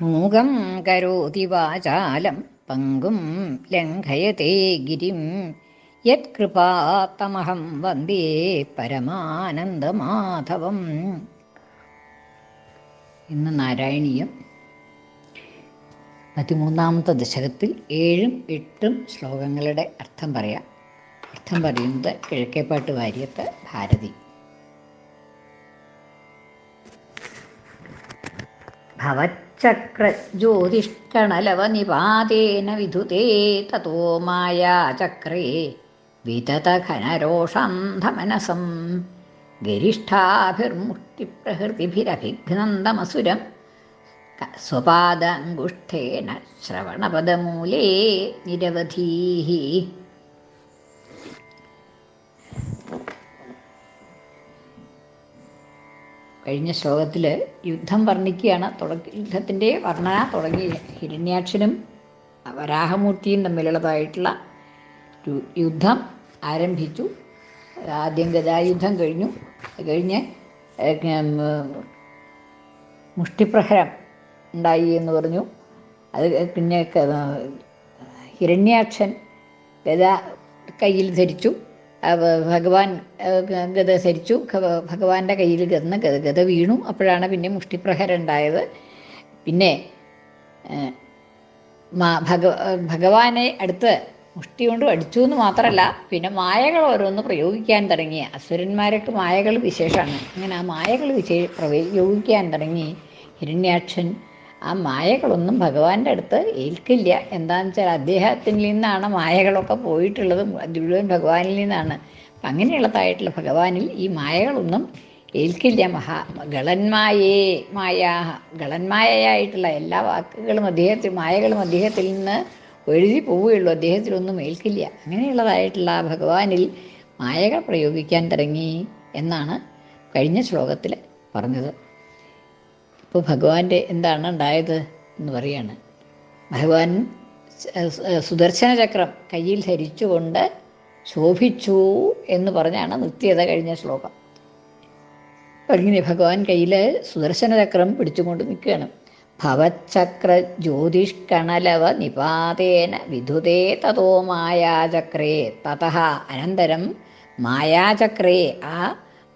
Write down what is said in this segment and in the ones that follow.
മൂകം കരോതി വാചാലം പങ്കും ലംഘയത്തെ ഗിരിം. യത്കൃപാത്തമഹം വന്ദേ പരമാനന്ദമാധവം. ഇന്ന് നാരായണീയം. പതിമൂന്നാമത്തെ ദശകത്തിൽ ഏഴും എട്ടും ശ്ലോകങ്ങളുടെ അർത്ഥം പറയാം. അർത്ഥം പറയുന്നത് കിഴക്കേപ്പാട്ട് വാര്യത്ത് ഭാരതി. ഭവച്ചക്രജ്യോതിഷ്കണലവനിപാതേന വിധുതേ തതോ മായാചക്രേ വിതതഘനരോഷാന്ധമനസം ഗരിഷ്ഠാഭിർമുഷ്ടിപ്രഹൃതിഭിരഭിഘ്നന്ദമസുരം സ്വപാദാങ്കുഷ്ഠേന ശ്രവണപദമൂലേ നിരവധീः കഴിഞ്ഞ ശ്ലോകത്തിൽ യുദ്ധം വർണിക്കുകയാണ്. തുടക്ക യുദ്ധത്തിന്റെ വർണന തുടങ്ങി. ഹിരണ്യാക്ഷനും വരാഹമൂർത്തിയും തമ്മിലുള്ളതായിട്ടുള്ള യുദ്ധം ആരംഭിച്ചു. ആദ്യം ഗതായുദ്ധം കഴിഞ്ഞു. കഴിഞ്ഞ് മുഷ്ടിപ്രഹരം ഉണ്ടായി എന്ന് പറഞ്ഞു. അത് പിന്നെ ഹിരണ്യാക്ഷൻ ഗത കയ്യിൽ ധരിച്ചു. ഭഗവാൻ ഗത ധരിച്ചു. ഭഗവാന്റെ കയ്യിൽ ഗന്ന് ഗത വീണു. അപ്പോഴാണ് പിന്നെ മുഷ്ടിപ്രഹരം ഉണ്ടായത് പിന്നെ ഭഗ ഭഗവാനെ അടുത്ത് മുഷ്ടി കൊണ്ട് അടിച്ചു എന്ന് മാത്രമല്ല പിന്നെ മായകൾ ഓരോന്ന് പ്രയോഗിക്കാൻ തുടങ്ങി. അസുരന്മാരൊക്കെ മായകൾ വിശേഷമാണ്. അങ്ങനെ ആ മായകൾ വിശേ പ്രയോഗിക്കാൻ തുടങ്ങി. ഹിരണ്യാക്ഷൻ ആ മായകളൊന്നും ഭഗവാന്റെ അടുത്ത് ഏൽക്കില്ല. എന്താണെന്ന് വെച്ചാൽ അദ്ദേഹത്തിൽ നിന്നാണ് മായകളൊക്കെ പോയിട്ടുള്ളത്. മുഴുവൻ ഭഗവാനിൽ നിന്നാണ്. അപ്പം അങ്ങനെയുള്ളതായിട്ടുള്ള ഭഗവാനിൽ ഈ മായകളൊന്നും ഏൽക്കില്ല. മഹാ ഗളന്മായേ മായ. ഗളന്മായയായിട്ടുള്ള എല്ലാ വാക്കുകളും അദ്ദേഹത്തിൽ മായകളും അദ്ദേഹത്തിൽ നിന്ന് എഴുതി പോവുകയുള്ളൂ. അദ്ദേഹത്തിലൊന്നും ഏൽക്കില്ല. അങ്ങനെയുള്ളതായിട്ടുള്ള ഭഗവാനിൽ മായകൾ പ്രയോഗിക്കാൻ തുടങ്ങി എന്നാണ് കഴിഞ്ഞ ശ്ലോകത്തിൽ പറഞ്ഞത്. ഇപ്പോൾ ഭഗവാന്റെ എന്താണ് ഉണ്ടായത് എന്ന് പറയാണ്. ഭഗവാൻ സുദർശന ചക്രം കയ്യിൽ ധരിച്ചുകൊണ്ട് ശോഭിച്ചു എന്ന് പറഞ്ഞാണ് നിത്യത കഴിഞ്ഞ ശ്ലോകം. ഇങ്ങനെ ഭഗവാൻ കയ്യിൽ സുദർശന ചക്രം പിടിച്ചുകൊണ്ട് നിൽക്കുകയാണ്. ഭവചക്ര ജ്യോതിഷ്കണലവ നിപാതേന വിധുതേ തതോ മായാചക്രേ തത അനന്തരം മായാചക്രേ ആ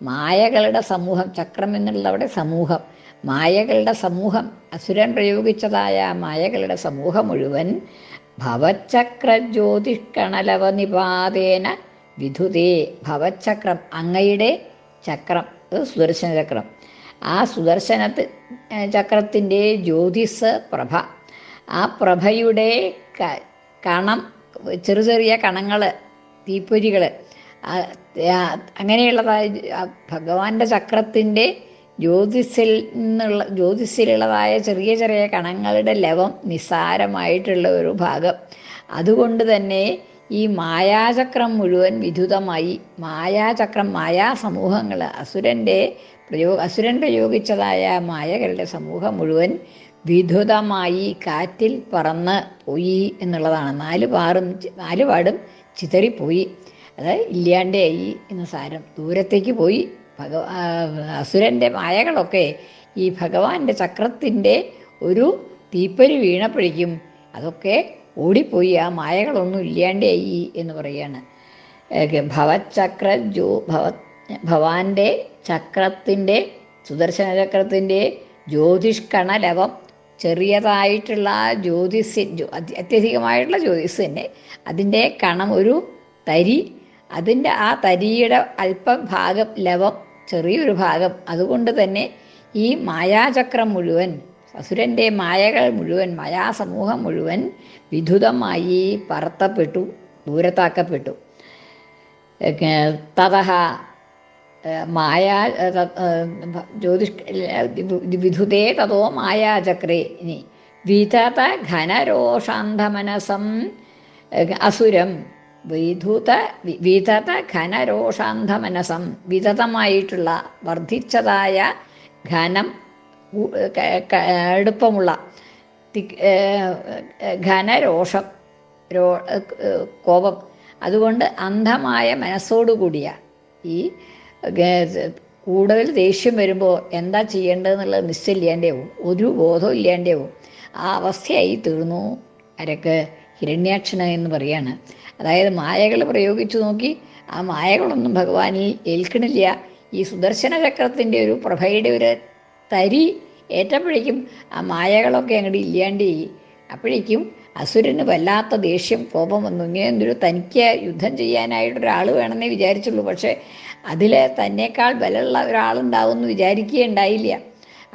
മായകളുടെ സമൂഹം ചക്രം എന്നുള്ളവിടെ സമൂഹം. മായകളുടെ സമൂഹം. അസുരൻ പ്രയോഗിച്ചതായ മായകളുടെ സമൂഹം മുഴുവൻ ഭവചക്ര ജ്യോതിഷ്കണലവ നിപാതേന വിധുതേ. ഭവചക്രം അങ്ങയുടെ ചക്രം. സുദർശന ചക്രം. ആ സുദർശനത്ത് ചക്രത്തിന്റെ ജ്യോതിസ് പ്രഭ. ആ പ്രഭയുടെ കണം ചെറു ചെറിയ കണങ്ങൾ തീപ്പൊരികൾ അങ്ങനെയുള്ളതായ ഭഗവാന്റെ ചക്രത്തിന്റെ ജ്യോതിസിൽ നിന്നുള്ള ജ്യോതിസിലുള്ളതായ ചെറിയ ചെറിയ കണങ്ങളുടെ ലവം നിസ്സാരമായിട്ടുള്ള ഒരു ഭാഗം. അതുകൊണ്ട് തന്നെ ഈ മായാചക്രം മുഴുവൻ വിധുതമായി മായാചക്രം മായാ സമൂഹങ്ങൾ അസുരന്റെ പ്രയോഗ അസുരൻ പ്രയോഗിച്ചതായ മായകളുടെ സമൂഹം മുഴുവൻ വിധുതമായി കാറ്റിൽ പറന്ന് പോയി എന്നുള്ളതാണ്. നാല് പാറും നാല് പാടും ചിതറിപ്പോയി. അത് ഇല്ലാണ്ടായി എന്ന് സാരം. ദൂരത്തേക്ക് പോയി ഭഗ അസുരന്റെ മായകളൊക്കെ ഈ ഭഗവാന്റെ ചക്രത്തിന്റെ ഒരു തീപ്പരി വീണപ്പോഴേക്കും അതൊക്കെ ഓടിപ്പോയി. ആ മായകളൊന്നും ഇല്ലാണ്ടായി എന്ന് പറയാണ്. ഭവചക്ര ജോ ഭവ ഭവാന്റെ ചക്രത്തിന്റെ സുദർശന ചക്രത്തിന്റെ ജ്യോതിഷ്കണലവം ചെറിയതായിട്ടുള്ള ജ്യോതിസ് അത്യധികമായിട്ടുള്ള ജ്യോതിസ് തന്നെ. അതിന്റെ കണം ഒരു തരി അതിന്റെ ആ തരിയുടെ അല്പം ഭാഗം ലവം ചെറിയൊരു ഭാഗം. അതുകൊണ്ട് തന്നെ ഈ മായാചക്രം മുഴുവൻ അസുരന്റെ മായകൾ മുഴുവൻ മായാസമൂഹം മുഴുവൻ വിധുതമായി പറത്തപ്പെട്ടു ദൂരത്താക്കപ്പെട്ടു. തഥ മായാ ജ്യോതിഷ് വിധുതേ തതോ മായാചക്രേ. ഇനി വിതത ഘനരോഷാന്ധമനസം അസുരം. വിധുത വിതത ഘനരോഷാന്ധമനസം വിതതമായിട്ടുള്ള വർദ്ധിച്ചതായ ഘനം അടുപ്പമുള്ള ഘനരോഷം രോ കോപം. അതുകൊണ്ട് അന്ധമായ മനസ്സോടുകൂടിയ ഈ കൂടുതൽ ദേഷ്യം വരുമ്പോൾ എന്താ ചെയ്യേണ്ടതെന്നുള്ളത് നിശ്ചയില്ലാണ്ടാവും ഒരു ബോധവും ഇല്ലാണ്ടാവും. ആ അവസ്ഥയായി തീർന്നു അരക്ക് ഹിരണ്യാക്ഷന എന്ന് പറയാണ്. അതായത് മായകൾ പ്രയോഗിച്ചു നോക്കി ആ മായകളൊന്നും ഭഗവാനിൽ ഏൽക്കണില്ല. ഈ സുദർശന ചക്രത്തിന്റെ ഒരു പ്രഭയുടെ ഒരു തരി ഏറ്റപ്പോഴേക്കും ആ മായകളൊക്കെ അങ്ങോട്ട് ഇല്ലാണ്ട് അപ്പോഴേക്കും അസുരന് വല്ലാത്ത ദേഷ്യം കോപം വന്നു. ഇങ്ങനെ എന്തൊരു തനിക്ക് യുദ്ധം ചെയ്യാനായിട്ട് ഒരാൾ വേണമെന്നേ വിചാരിച്ചുള്ളൂ. പക്ഷേ അതിൽ തന്നേക്കാൾ ബലമുള്ള ഒരാളുണ്ടാവുമെന്ന് വിചാരിക്കുകയുണ്ടായില്ല.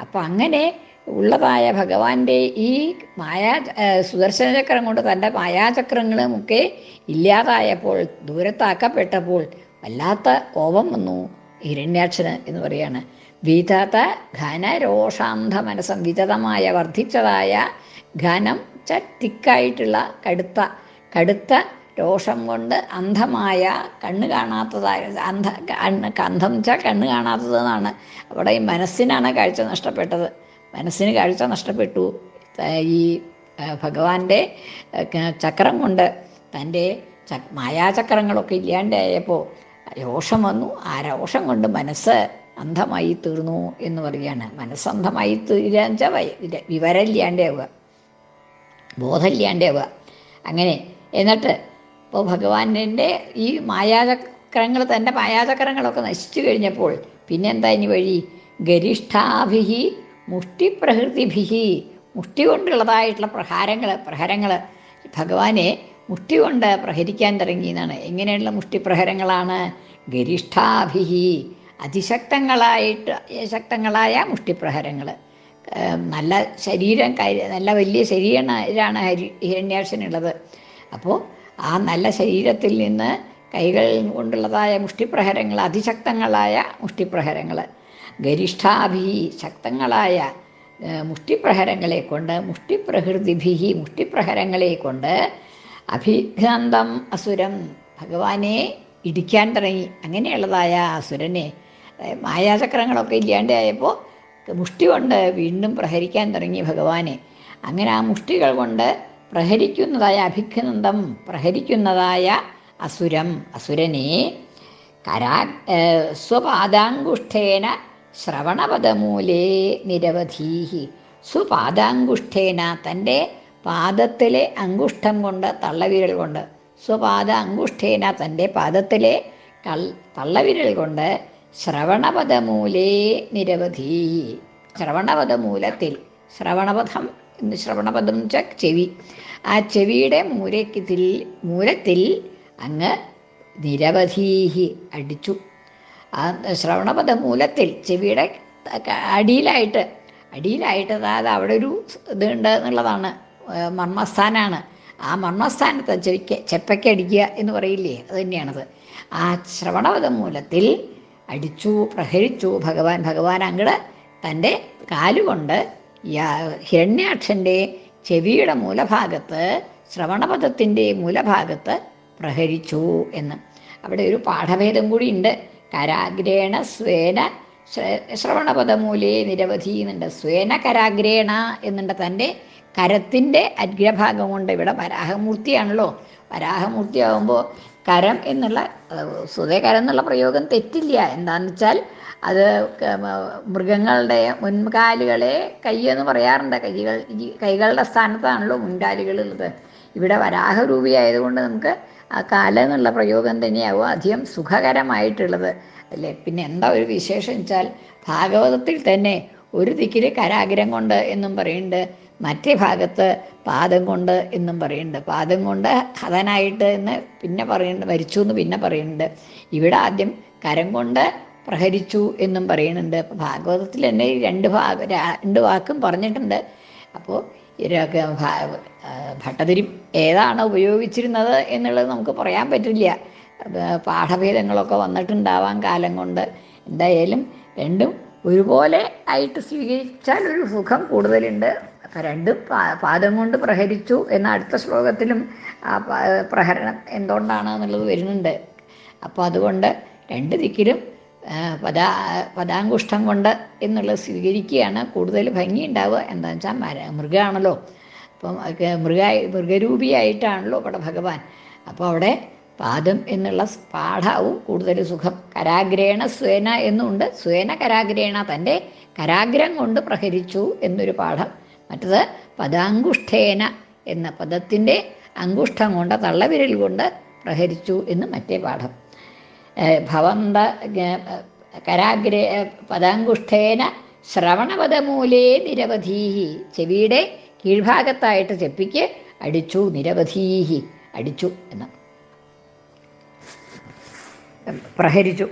അപ്പം അങ്ങനെ ഉള്ളതായ ഭഗവാന്റെ ഈ മായാ ഏഹ് സുദർശന ചക്രം കൊണ്ട് തന്റെ മായാചക്രങ്ങളും ഒക്കെ ഇല്ലാതായപ്പോൾ ദൂരത്താക്കപ്പെട്ടപ്പോൾ വല്ലാത്ത കോപം വന്നു. ഹിരണ്യാക്ഷന് എന്ന് പറയാണ്. വിധത ഘനരോഷാന്ധ മനസ്സം വിതതമായ വർദ്ധിച്ചതായ ഘനം ച തിക്കായിട്ടുള്ള കടുത്ത കടുത്ത രോഷം കൊണ്ട് അന്ധമായ കണ്ണ് കാണാത്തതായ അന്ധ കണ്ണ് അന്ധം ച കണ്ണ് കാണാത്തതെന്നാണ്. അവിടെ ഈ മനസ്സിനാണ് കാഴ്ച നഷ്ടപ്പെട്ടത്. മനസ്സിന് കാഴ്ച നഷ്ടപ്പെട്ടു. ഈ ഭഗവാന്റെ ചക്രം കൊണ്ട് തന്റെ ച മായാചക്രങ്ങളൊക്കെ ഇല്ലാണ്ടായപ്പോൾ രോഷം വന്നു. ആ രോഷം കൊണ്ട് മനസ്സ് അന്ധമായി തീർന്നു എന്ന് പറയുകയാണ്. മനസ്സന്ധമായി തീരാച്ച വിവരമില്ലാണ്ടാവുക ബോധമില്ലാണ്ടാവുക. അങ്ങനെ എന്നിട്ട് ഇപ്പോൾ ഭഗവാന്റെ ഈ മായാചക്രങ്ങൾ തന്റെ മായാചക്രങ്ങളൊക്കെ നശിച്ചു കഴിഞ്ഞപ്പോൾ പിന്നെന്താ ഇനി വഴി? ഗരിഷ്ഠാഭിഹി മുഷ്ടിപ്രകൃതിഭിഹി മുഷ്ടി കൊണ്ടുള്ളതായിട്ടുള്ള പ്രഹാരങ്ങൾ പ്രഹരങ്ങൾ ഭഗവാനെ മുഷ്ടി കൊണ്ട് പ്രഹരിക്കാൻ തുടങ്ങി എന്നാണ്. എങ്ങനെയുള്ള മുഷ്ടിപ്രഹരങ്ങളാണ്? ഗരിഷ്ഠാഭിഹി അതിശക്തങ്ങളായിട്ട് ശക്തങ്ങളായ മുഷ്ടിപ്രഹരങ്ങൾ നല്ല ശരീരം നല്ല വലിയ ശരീരമാണ് ഹരി ഹിരണ്യാക്ഷനുള്ളത്. അപ്പോൾ ആ നല്ല ശരീരത്തിൽ നിന്ന് കൈകൾ കൊണ്ടുള്ളതായ മുഷ്ടിപ്രഹരങ്ങൾ അതിശക്തങ്ങളായ മുഷ്ടിപ്രഹരങ്ങൾ ഗരിഷ്ഠാഭി ശക്തങ്ങളായ മുഷ്ടിപ്രഹരങ്ങളെ കൊണ്ട് മുഷ്ടിപ്രഹൃതിഭിഹി മുഷ്ടിപ്രഹരങ്ങളെ കൊണ്ട് അഭിഘാന്തം അസുരം ഭഗവാനെ ഇടിക്കാൻ തുടങ്ങി. അങ്ങനെയുള്ളതായ അസുരനെ മായാചക്രങ്ങളൊക്കെ ഇല്ലാണ്ടായപ്പോൾ മുഷ്ടി കൊണ്ട് വീണ്ടും പ്രഹരിക്കാൻ തുടങ്ങി ഭഗവാനെ. അങ്ങനെ ആ മുഷ്ടികൾ കൊണ്ട് പ്രഹരിക്കുന്നതായ അഭിഘനന്ദം പ്രഹരിക്കുന്നതായ അസുരം അസുരനെ കരാ സ്വപാദാങ്കുഷ്ഠേന ശ്രവണപദമൂലേ നിരവധീഹി. സ്വപാദാങ്കുഷ്ഠേന തന്റെ പാദത്തിലെ അങ്കുഷ്ഠം കൊണ്ട് തള്ളവിരൽ കൊണ്ട്. സ്വപാദ അങ്കുഷ്ഠേന തന്റെ പാദത്തിലെ കൾ തള്ളവിരൽ കൊണ്ട് ശ്രവണപദമൂലേ നിരവധി ശ്രവണപദമൂലത്തിൽ ശ്രവണപഥം എന്ന് ശ്രവണപദം എന്ന് വെച്ചാൽ ചെവി. ആ ചെവിയുടെ മൂലക്കത്തിൽ മൂലത്തിൽ അങ്ങ് നിരവധീഹി അടിച്ചു. ആ ശ്രവണപദ മൂലത്തിൽ ചെവിയുടെ അടിയിലായിട്ട് അടിയിലായിട്ട് അതായത് അവിടെ ഒരു ഇതുണ്ട് എന്നുള്ളതാണ് മർമ്മസ്ഥാനാണ്. ആ മർമ്മസ്ഥാനത്ത് ചെവിക്ക് ചെപ്പയ്ക്കടിക്കുക എന്ന് പറയില്ലേ അത് തന്നെയാണത്. ആ ശ്രവണപദ മൂലത്തിൽ അടിച്ചു പ്രഹരിച്ചു ഭഗവാൻ ഭഗവാൻ അങ്ങട് തന്റെ കാലുകൊണ്ട് ഹിരണ്യാക്ഷന്റെ ചെവിയുടെ മൂലഭാഗത്ത് ശ്രവണപഥത്തിന്റെ മൂലഭാഗത്ത് പ്രഹരിച്ചു എന്ന്. അവിടെ ഒരു പാഠഭേദം കൂടി ഉണ്ട്. കരാഗ്രേണ സ്വേന ശ്ര- ശ്രവണപദമൂലേ നിരവധി എന്നുണ്ട്. സ്വേന കരാഗ്രേണ എന്നുണ്ട് തന്റെ കരത്തിന്റെ അഗ്രഭാഗം കൊണ്ട് ഇവിടെ വരാഹമൂർത്തിയാണല്ലോ. വരാഹമൂർത്തിയാകുമ്പോൾ കരം എന്നുള്ള സ്വതേകരം എന്നുള്ള പ്രയോഗം തെറ്റില്ല. എന്താണെന്ന് വെച്ചാൽ അത് മൃഗങ്ങളുടെ മുൻകാലുകളെ കൈ എന്ന് പറയാറുണ്ട്. കൈകൾ കൈകളുടെ സ്ഥാനത്താണല്ലോ മുൻകാലുകളുള്ളത് ഇവിടെ വരാഹരൂപിയായതുകൊണ്ട് നമുക്ക് ആ കാല എന്നുള്ള പ്രയോഗം തന്നെയാവും അധികം സുഖകരമായിട്ടുള്ളത്. അല്ലേ? പിന്നെ എന്താ ഒരു വിശേഷം വെച്ചാൽ ഭാഗവതത്തിൽ തന്നെ ഒരു ദിക്കിൽ കരാഗ്രം കൊണ്ട് എന്നും പറയുന്നുണ്ട്. മറ്റേ ഭാഗത്ത് പാദം കൊണ്ട് എന്നും പറയുന്നുണ്ട്. പാദം കൊണ്ട് ഹതനായിട്ട് എന്ന് പിന്നെ പറയുന്നുണ്ട്. മരിച്ചു എന്ന് പിന്നെ പറയുന്നുണ്ട്. ഇവിടെ ആദ്യം കരം കൊണ്ട് പ്രഹരിച്ചു എന്നും പറയുന്നുണ്ട്. ഭാഗവതത്തിൽ തന്നെ രണ്ട് ഭാഗ രണ്ട് വാക്കും പറഞ്ഞിട്ടുണ്ട്. അപ്പോൾ ഭട്ടതിരി ഏതാണ് ഉപയോഗിച്ചിരുന്നത് എന്നുള്ളത് നമുക്ക് പറയാൻ പറ്റില്ല. പാഠഭേദങ്ങളൊക്കെ വന്നിട്ടുണ്ടാവാൻ കാലം കൊണ്ട് എന്തായാലും രണ്ടും ഒരുപോലെ ആയിട്ട് സ്വീകരിച്ചാൽ ഒരു സുഖം കൂടുതലുണ്ട്. അപ്പം രണ്ടും പാദം കൊണ്ട് പ്രഹരിച്ചു എന്ന അടുത്ത ശ്ലോകത്തിലും ആ പ്രഹരണം എന്തുകൊണ്ടാണ് എന്നുള്ളത് വരുന്നുണ്ട്. അപ്പോൾ അതുകൊണ്ട് രണ്ട് ദിക്കിലും പദാ പദാങ്കുഷ്ടം കൊണ്ട് എന്നുള്ളത് സ്വീകരിക്കുകയാണ്. കൂടുതൽ ഭംഗി ഉണ്ടാവുക എന്താണെന്ന് വെച്ചാൽ മൃഗമാണല്ലോ. അപ്പം മൃഗ മൃഗരൂപിയായിട്ടാണല്ലോ ഇവിടെ ഭഗവാൻ. അപ്പോൾ അവിടെ പാദം എന്നുള്ള പാഠാവും കൂടുതൽ സുഖം. കരാഗ്രേണ സ്വേന എന്നുണ്ട്. സ്വേന കരാഗ്രേണ തന്റെ കരാഗ്രം കൊണ്ട് പ്രഹരിച്ചു എന്നൊരു പാഠം. മറ്റത് പദാങ്കുഷ്ഠേന എന്ന പദത്തിന്റെ അങ്കുഷ്ഠം കൊണ്ട് തള്ളവിരൽ കൊണ്ട് പ്രഹരിച്ചു എന്ന് മറ്റേ പാഠം. ഭവന്ത കരാഗ്രേ പദാങ്കുഷ്ഠേന ശ്രവണപദമൂലേ നിരവധീഹി ചെവിയുടെ കീഴ്ഭാഗത്തായിട്ട് ചെപ്പിക്ക് അടിച്ചു നിരവധീഹി അടിച്ചു എന്ന്. പ്രഹരിച്ചു.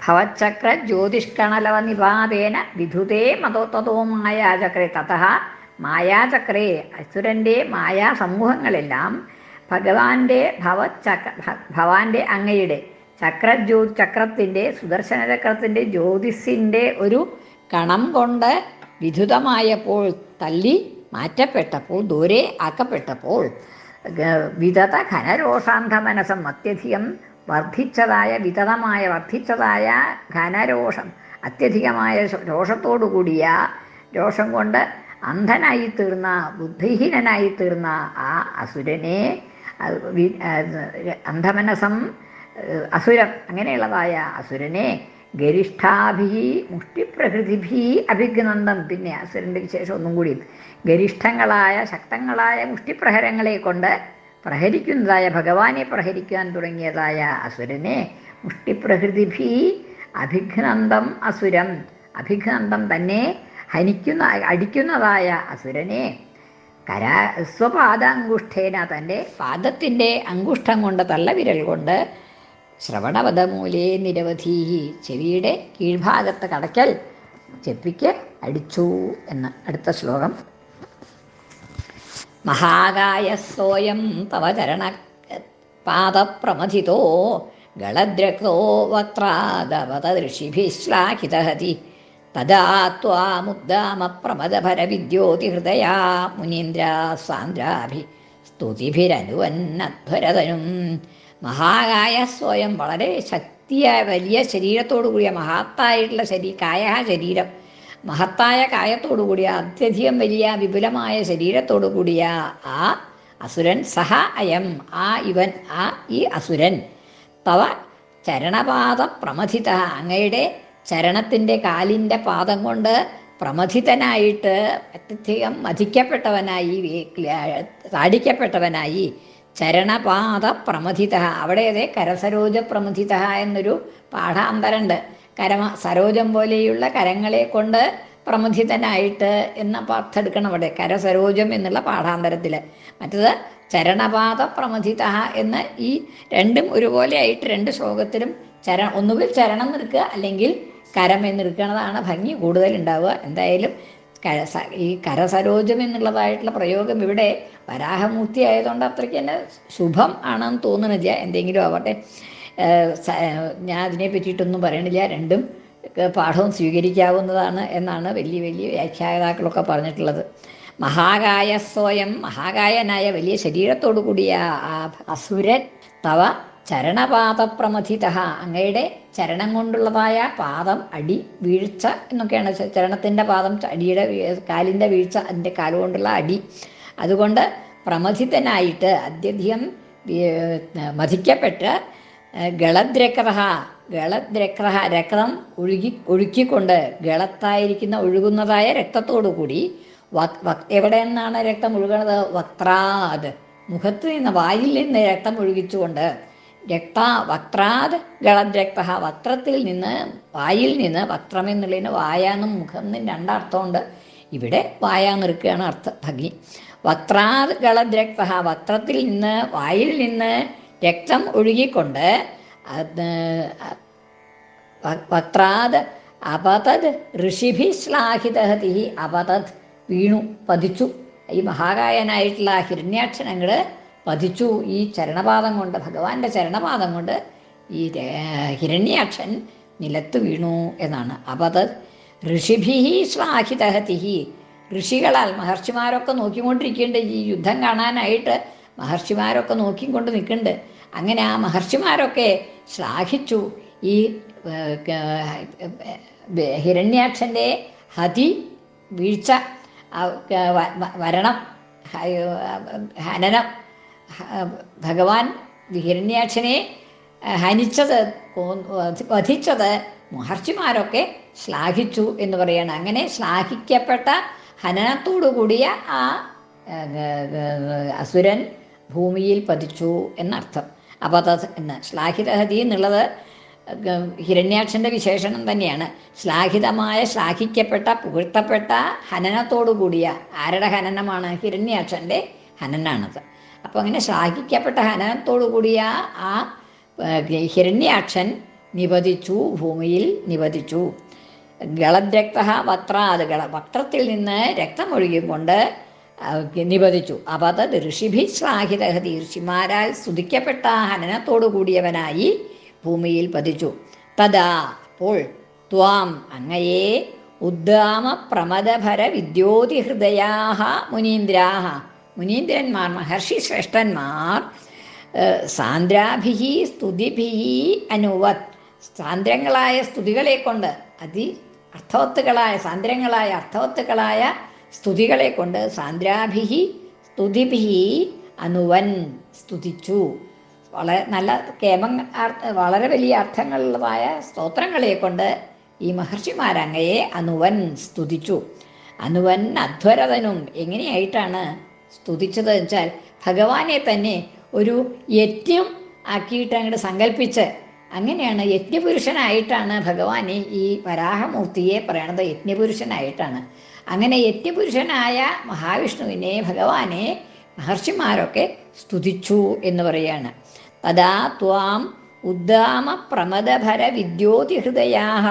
ഭവചക്ര ജ്യോതിഷ്കണലവ നിപാതേന വിധുതേ മതോത്തതോ മായാചക്രേ തഥ മായാചക്രേ അസുരന്റെ മായാ സമൂഹങ്ങളെല്ലാം ഭഗവാന്റെ ഭവചക്ര ഭവാന്റെ അങ്ങയുടെ ചക്രജ്യോ ചക്രത്തിന്റെ സുദർശന ചക്രത്തിന്റെ ജ്യോതിസിന്റെ ഒരു കണം കൊണ്ട് വിധുതമായപ്പോൾ തല്ലി മാറ്റപ്പെട്ടപ്പോൾ ദൂരെ ആക്കപ്പെട്ടപ്പോൾ വിതത ഘനരോഷാന്ധ മനസ്സം അത്യധികം വർദ്ധിച്ചതായ വിതതമായ വർദ്ധിച്ചതായ ഘനരോഷം അത്യധികമായ രോഷത്തോടുകൂടിയ രോഷം കൊണ്ട് അന്ധനായി തീർന്ന ബുദ്ധിഹീനനായി തീർന്ന ആ അസുരനെ അന്ധമനസം അസുരം അങ്ങനെയുള്ളതായ അസുരനെ ഗരിഷ്ഠാഭി മുഷ്ടിപ്രകൃതിഭി അഭിഗ്നന്ദം പിന്നെ അസുരന്റെ വിശേഷം ഒന്നും കൂടി. ഗരിഷ്ഠങ്ങളായ ശക്തങ്ങളായ മുഷ്ടിപ്രഹരങ്ങളെ കൊണ്ട് പ്രഹരിക്കുന്നതായ ഭഗവാനെ പ്രഹരിക്കാൻ തുടങ്ങിയതായ അസുരനെ മുഷ്ടിപ്രകൃതിഭി അഭിഘ്നന്ദം അസുരം. അഭിഘ്നന്ദം തന്നെ ഹനിക്കുന്ന അടിക്കുന്നതായ അസുരനെ കരാ സ്വപാദാങ്കുഷ്ഠേന തന്റെ പാദത്തിന്റെ അങ്കുഷ്ഠം കൊണ്ട് തള്ളവിരൽ കൊണ്ട് ശ്രവണപദമൂലേ നിരവധി ചെവിയുടെ കീഴ്ഭാഗത്ത് കടക്കൽ ചെപ്പിക്ക് അടിച്ചു എന്ന് അടുത്ത ശ്ലോകം. മഹാകായ സോയം തവ ചരണ പാദപ്രമഥിതോ ഗളദ്രക്തോ വക്രാദവത ഋഷിഭിശ്ലാഘിതഹതി. തദാ ത്വാമുദ്ദാമപ്രമദഭരവിദ്യോതിഹൃദയാ മുനീന്ദ്ര സാന്ദ്രാഭി സ്തുതിഭിരനുവന്നധ്വരതനും. മഹാകായ സ്വയം വളരെ ശക്തിയായ വലിയ ശരീരത്തോടു കൂടിയ മഹത്തായിട്ടുള്ള ശരീ കായ ശരീരം. മഹത്തായ കായത്തോടു കൂടിയ അത്യധികം വലിയ വിപുലമായ ശരീരത്തോടു കൂടിയ ആ അസുരൻ സഹ അയം ആ ഇവൻ ആ ഈ അസുരൻ. തവ ചരണപാദ പ്രമഥിത. അങ്ങയുടെ ചരണത്തിന്റെ കാലിന്റെ പാദം കൊണ്ട് പ്രമഥിതനായിട്ട് അത്യധികം മതിക്കപ്പെട്ടവനായി താടിക്കപ്പെട്ടവനായി ചരണപാദ പ്രമഥിത അവിടെ അതെ കരസരോജ പ്രമഥിത എന്നൊരു പാഠാന്തരണ്ട്. കരമ സരോജം പോലെയുള്ള കരങ്ങളെ കൊണ്ട് പ്രമഥിതനായിട്ട് എന്ന പാർത്തെടുക്കണം അവിടെ കരസരോജം എന്നുള്ള പാഠാന്തരത്തിൽ മറ്റത് ചരണപാത പ്രമഥിത എന്ന് ഈ രണ്ടും ഒരുപോലെ ആയിട്ട് രണ്ട് ശ്ലോകത്തിലും ചര ഒന്നുകിൽ ചരണം നിൽക്കുക അല്ലെങ്കിൽ കരം നിൽക്കുന്നതാണ് ഭംഗി കൂടുതൽ ഉണ്ടാവുക എന്തായാലും ഈ കരസരോജം എന്നുള്ളതായിട്ടുള്ള പ്രയോഗം ഇവിടെ വരാഹമൂർത്തി ആയതുകൊണ്ട് അത്രയ്ക്ക് തന്നെ ശുഭം ആണെന്ന് തോന്നണില്ല. എന്തെങ്കിലും ആവട്ടെ. ഞാൻ അതിനെ പറ്റിയിട്ടൊന്നും പറയണില്ല. രണ്ടും പാഠവും സ്വീകരിക്കാവുന്നതാണ് എന്നാണ് വലിയ വലിയ വ്യാഖ്യാതാക്കളൊക്കെ പറഞ്ഞിട്ടുള്ളത്. മഹാകായ സ്വയം മഹാകായനായ വലിയ ശരീരത്തോടു കൂടിയ ആ അസുരൻ തവ ചരണപാദപ്രമഥിത. അങ്ങയുടെ ചരണം കൊണ്ടുള്ളതായ പാദം അടി വീഴ്ച എന്നൊക്കെയാണ്. ചരണത്തിന്റെ പാദം അടിയുടെ കാലിന്റെ വീഴ്ച അതിന്റെ കാലുകൊണ്ടുള്ള അടി. അതുകൊണ്ട് പ്രമഥിതനായിട്ട് അത്യധികം മഥിക്കപ്പെട്ട് ഗളദ്രക്രഹ ഗളദ്രക്രഹ രക്തം ഒഴുകി ഒഴുക്കിക്കൊണ്ട് ഗളത്തായിരിക്കുന്ന ഒഴുകുന്നതായ രക്തത്തോടു കൂടി എവിടെ നിന്നാണ് രക്തം ഒഴുകുന്നത് വക്രാത്. മുഖത്ത് നിന്ന് വായിൽ നിന്ന് രക്തം ഒഴുകിച്ചുകൊണ്ട് രക്ത വക്രാത് ഗളദ്രക്ത വക്രത്തിൽ നിന്ന് വായിൽ നിന്ന് വക്രം എന്നുള്ളതിന് വായാന്നും മുഖം എന്നും രണ്ടർത്ഥമുണ്ട്. ഇവിടെ വായാന്നെടുക്കുകയാണ് അർത്ഥ ഭംഗി. വക്രാത് ഗളദ്രക്ത വക്രത്തിൽ നിന്ന് വായിൽ നിന്ന് രക്തം ഒഴുകിക്കൊണ്ട് വക്രാത് അപതത് ഋഷിഭി ശ്ലാഹിതഹതി. അപതത് വീണു പതിച്ചു. ഈ മഹാകായനായിട്ടുള്ള ആ ഹിരണ്യാക്ഷനങ്ങൾ പതിച്ചു ഈ ചരണപാദം കൊണ്ട് ഭഗവാന്റെ ചരണപാദം കൊണ്ട് ഈ ഹിരണ്യാക്ഷൻ നിലത്ത് വീണു എന്നാണ്. അപത് ഋഷിഭി സ്വാഹിതഹതിഹി. ഋഷികളാൽ മഹർഷിമാരൊക്കെ നോക്കിക്കൊണ്ടിരിക്കുന്നുണ്ട്. ഈ യുദ്ധം കാണാനായിട്ട് മഹർഷിമാരൊക്കെ നോക്കിക്കൊണ്ട് നിൽക്കുന്നുണ്ട്. അങ്ങനെ ആ മഹർഷിമാരൊക്കെ ശ്ലാഘിച്ചു. ഈ ഹിരണ്യാക്ഷന്റെ ഹതി വീഴ്ച വരണം ഹനനം ഭഗവാൻ ഹിരണ്യാക്ഷനെ ഹനിച്ചത് വധിച്ചത് മഹർഷിമാരൊക്കെ ശ്ലാഘിച്ചു എന്ന് പറയാണ്. അങ്ങനെ ശ്ലാഘിക്കപ്പെട്ട ഹനനത്തോടു കൂടിയ ആ അസുരൻ ഭൂമിയിൽ പതിച്ചു എന്നർത്ഥം. അപ്പോൾ എന്ന് ശ്ലാഘിതഹതി എന്നുള്ളത് ഹിരണ്യാക്ഷന്റെ വിശേഷണം തന്നെയാണ്. ശ്ലാഘിതമായ ശ്ലാഘിക്കപ്പെട്ട പുകഴ്ത്തപ്പെട്ട ഹനനത്തോടു കൂടിയ ആരുടെ ഹനനമാണ്? ഹിരണ്യാക്ഷന്റെ ഹനനാണത് അപ്പോൾ അങ്ങനെ ശ്ലാഘിക്കപ്പെട്ട ഹനനത്തോടു കൂടിയ ആ ഹിരണ്യാക്ഷൻ നിപതിച്ചു ഭൂമിയിൽ നിപതിച്ചു ഗളദ്രക്ത വക്രാത് ഗള വക്രത്തിൽ നിന്ന് രക്തമൊഴുകിക്കൊണ്ട് നിപതിച്ചു അപത ഋഷിഭി ശ്ലാഘിതഹതി ഋഷിമാരാൽ സ്തുതിക്കപ്പെട്ട ഹനനത്തോടു കൂടിയവനായി ഭൂമിയിൽ പതിച്ചു. തഥാ അപ്പോൾ ത്വാം അങ്ങയെ ഉദ്ദാമ പ്രമദഭര വിദ്യോതിഹൃദയാ മുനീന്ദ്രാഹ. മുനീന്ദ്രന്മാർ മഹർഷി ശ്രേഷ്ഠന്മാർ സാന്ദ്രാഭിഹി സ്തുതിഭിഹി അനുവത്. സാന്ദ്രങ്ങളായ സ്തുതികളെ കൊണ്ട് അതി അർത്ഥവത്തുകളായ സാന്ദ്രങ്ങളായ അർത്ഥവത്തുകളായ സ്തുതികളെ കൊണ്ട് സാന്ദ്രാഭിഹി സ്തുതിഭിഹി അനുവൻ സ്തുതിച്ചു. വളരെ നല്ല കേമ വളരെ വലിയ അർത്ഥങ്ങളുള്ളതായ സ്തോത്രങ്ങളെ കൊണ്ട് ഈ മഹർഷിമാരങ്ങയെ അനുവൻ സ്തുതിച്ചു. അനുവൻ അധ്വരതനും എങ്ങനെയായിട്ടാണ് സ്തുതിച്ചത് വെച്ചാൽ ഭഗവാനെ തന്നെ ഒരു യജ്ഞം ആക്കിയിട്ട് അങ്ങോട്ട് സങ്കല്പിച്ച് അങ്ങനെയാണ് യജ്ഞപുരുഷനായിട്ടാണ് ഭഗവാനെ ഈ വരാഹമൂർത്തിയെ പറയണത്. യജ്ഞപുരുഷനായിട്ടാണ്. അങ്ങനെ യജ്ഞപുരുഷനായ മഹാവിഷ്ണുവിനെ ഭഗവാനെ മഹർഷിമാരൊക്കെ സ്തുതിച്ചു എന്ന് പറയാണ്. തഥാ ത്വാം ഉദ്ദാമ പ്രമദഭര വിദ്യോതിഹൃദയാഹ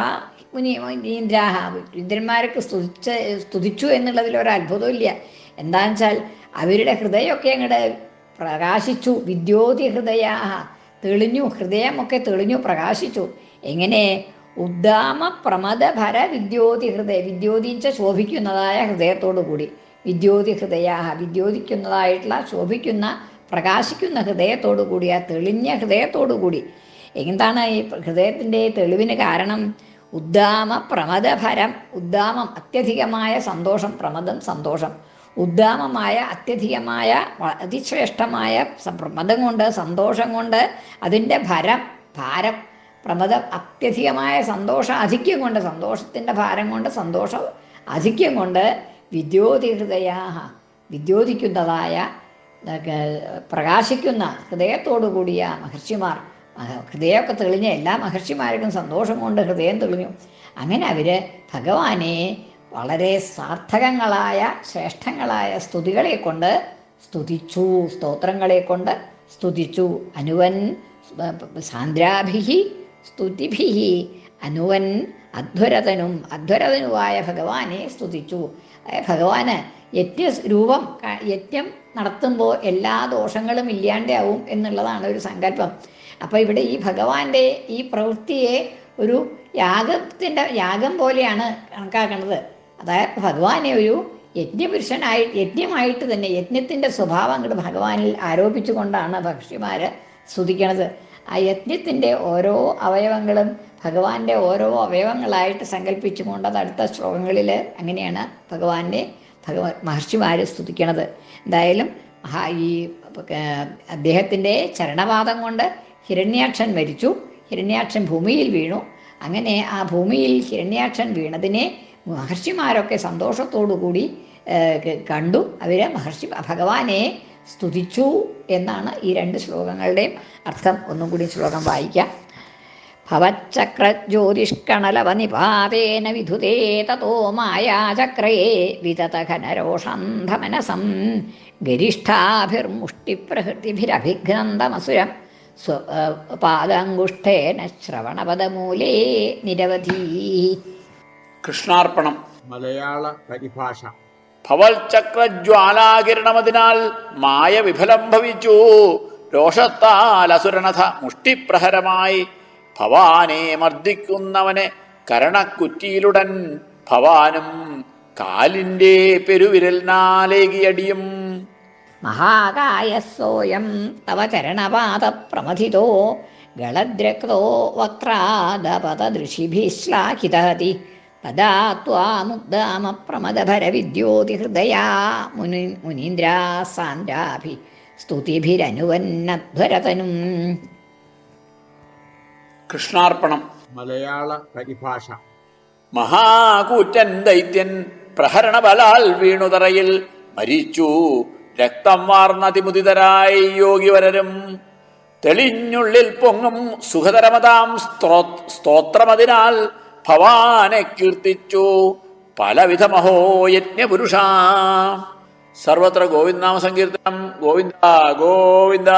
മുനി മുനീന്ദ്രാഹ. ഇന്ദ്രന്മാരൊക്കെ സ്തുതിച്ച സ്തുതിച്ചു എന്നുള്ളതിൽ ഒരു അത്ഭുതമില്ല എന്താണെന്ന് വെച്ചാൽ അവരുടെ ഹൃദയമൊക്കെ അങ്ങടെ പ്രകാശിച്ചു. വിദ്യോതി ഹൃദയ തെളിഞ്ഞു ഹൃദയമൊക്കെ തെളിഞ്ഞു പ്രകാശിച്ചു. എങ്ങനെ? ഉദ്ദാമ പ്രമദഭര വിദ്യോതി ഹൃദയ വിദ്യോതിച്ച ശോഭിക്കുന്നതായ ഹൃദയത്തോടു കൂടി. വിദ്യോതി ഹൃദയ വിദ്യോതിക്കുന്നതായിട്ടുള്ള ശോഭിക്കുന്ന പ്രകാശിക്കുന്ന ഹൃദയത്തോടു കൂടി ആ തെളിഞ്ഞ ഹൃദയത്തോടു കൂടി. എന്താണ് ഈ ഹൃദയത്തിന്റെ തെളിവിന് കാരണം? ഉദ്ദാമ പ്രമദഫരം ഉദ്ദാമം അത്യധികമായ സന്തോഷം പ്രമദം സന്തോഷം. ഉദ്ദാമമായ അത്യധികമായ അതിശ്രേഷ്ഠമായ പ്രമദം കൊണ്ട് സന്തോഷം കൊണ്ട് അതിന്റെ ഭരം ഭാരം പ്രമദം അത്യധികമായ സന്തോഷ അധിക്യം കൊണ്ട് സന്തോഷത്തിന്റെ ഭാരം കൊണ്ട് സന്തോഷം അധിക്യം കൊണ്ട് വിദ്യോതി ഹൃദയാഹ വിദ്യോതിക്കുന്നതായ പ്രകാശിക്കുന്ന ഹൃദയത്തോടു കൂടിയ മഹർഷിമാർ മഹ- ഹൃദയമൊക്കെ തെളിഞ്ഞ എല്ലാ മഹർഷിമാർക്കും സന്തോഷം കൊണ്ട് ഹൃദയം തെളിഞ്ഞു. അങ്ങനെ അവർ ഭഗവാനെ വളരെ സാർത്ഥകങ്ങളായ ശ്രേഷ്ഠങ്ങളായ സ്തുതികളെ കൊണ്ട് സ്തുതിച്ചു സ്തോത്രങ്ങളെ കൊണ്ട് സ്തുതിച്ചു. അനുവൻ സാന്ദ്രാഭിഹി സ്തുതിഭിഹി. അനുവൻ അധ്വരതനും അധ്വരതനുമായ ഭഗവാനെ സ്തുതിച്ചു. ഭഗവാന് യജ്ഞ രൂപം യജ്ഞം നടത്തുമ്പോൾ എല്ലാ ദോഷങ്ങളും ഇല്ലാണ്ടാവും എന്നുള്ളതാണ് ഒരു സങ്കല്പം. അപ്പോൾ ഇവിടെ ഈ ഭഗവാന്റെ ഈ പ്രവൃത്തിയെ ഒരു യാഗത്തിന്റെ യാഗം പോലെയാണ് കണക്കാക്കുന്നത് അതായത് ഭഗവാനെ ഒരു യജ്ഞപുരുഷനായി യജ്ഞമായിട്ട് തന്നെ യജ്ഞത്തിന്റെ സ്വഭാവം അങ്ങോട്ട് ഭഗവാനിൽ ആരോപിച്ചുകൊണ്ടാണ് ഭക്ഷ്യമാർ സ്തുതിക്കണത്. ആ യജ്ഞത്തിന്റെ ഓരോ അവയവങ്ങളും ഭഗവാന്റെ ഓരോ അവയവങ്ങളായിട്ട് സങ്കല്പിച്ചുകൊണ്ട് അത് അടുത്ത ശ്ലോകങ്ങളിൽ അങ്ങനെയാണ് ഭഗവാന്റെ ഭഗവ മഹർഷിമാർ സ്തുതിക്കണത്. എന്തായാലും ഈ അദ്ദേഹത്തിന്റെ ചരണപാദം കൊണ്ട് ഹിരണ്യാക്ഷൻ മരിച്ചു. ഹിരണ്യാക്ഷൻ ഭൂമിയിൽ വീണു. അങ്ങനെ ആ ഭൂമിയിൽ ഹിരണ്യാക്ഷൻ വീണതിനെ മഹർഷിമാരൊക്കെ സന്തോഷത്തോടു കൂടി ഏർ, ക- കണ്ടു. അവർ മഹർഷി ഭഗവാനെ സ്തുതിച്ചു എന്നാണ് ഈ രണ്ട് ശ്ലോകങ്ങളുടെയും അർത്ഥം. ഒന്നും കൂടി ശ്ലോകം വായിക്കാം. ഭവച്ചക്രജ്യോതിഷ്കണലവനിപാതേന വിധുതേ തതോ മായാചക്രേ വിതതഘനരോഷന്ധമനസം ഗരിഷ്ഠാഭിർമുഷ്ടിപ്രഹൃതിഭിരഭിഘ്നന്തമസുരം സ്വ പാദാങ്കുഷ്ഠേന ശ്രവണപദമൂലേ നിരവധി കൃഷ്ണാർപ്പണം. മലയാള പരിഭാഷ. ഭവൽ ചക്രജ്വാലാകിരണമതിനാൽ മായ വിഫലം ഭവിച്ചു. രോഷത്താൽ അസുരനഥ മുഷ്ടിപ്രഹരമായി. ഭവാനെ മർദ്ദിക്കുന്നവനെ കരണക്കുറ്റിയിലുടൻ ഭവാനും കാലിന്റെ പെരുവിരൽ നാലേകിയടിയും. മഹാകായസോയം തവ ചരണപാത പ്രമഥിതോ ഗളദ്രക്തോ വക്രാദപതദൃശിഭിശ്ലാഘിതഹതി തഥാ ത്വാമുദ്ദാമപ്രമദഭരവിദ്യോതിഹൃദയാ മുനി മുനീന്ദ്രാ സാന്ദ്രാഭി സ്തുതിഭിരനുവന്നധ്വരതനും. കൃഷ്ണാർപ്പണം. മലയാള പരിഭാഷ. മഹാകൂറ്റൻ ദൈത്യൻ പ്രഹരണബലാൽ വീണുതറയിൽ മരിച്ചു. രക്തം വാർന്ന യോഗി വരരും തെളിഞ്ഞുള്ളിൽ പൊങ്ങും സുഖതരമതാം സ്ത്രോ സ്തോത്രമതിനാൽ ഭവാനെ കീർത്തിച്ചു പലവിധ മഹോയജ്ഞ പുരുഷ സർവത്ര ഗോവിന്ദനാമ സങ്കീർത്തനം ഗോവിന്ദ ഗോവിന്ദ.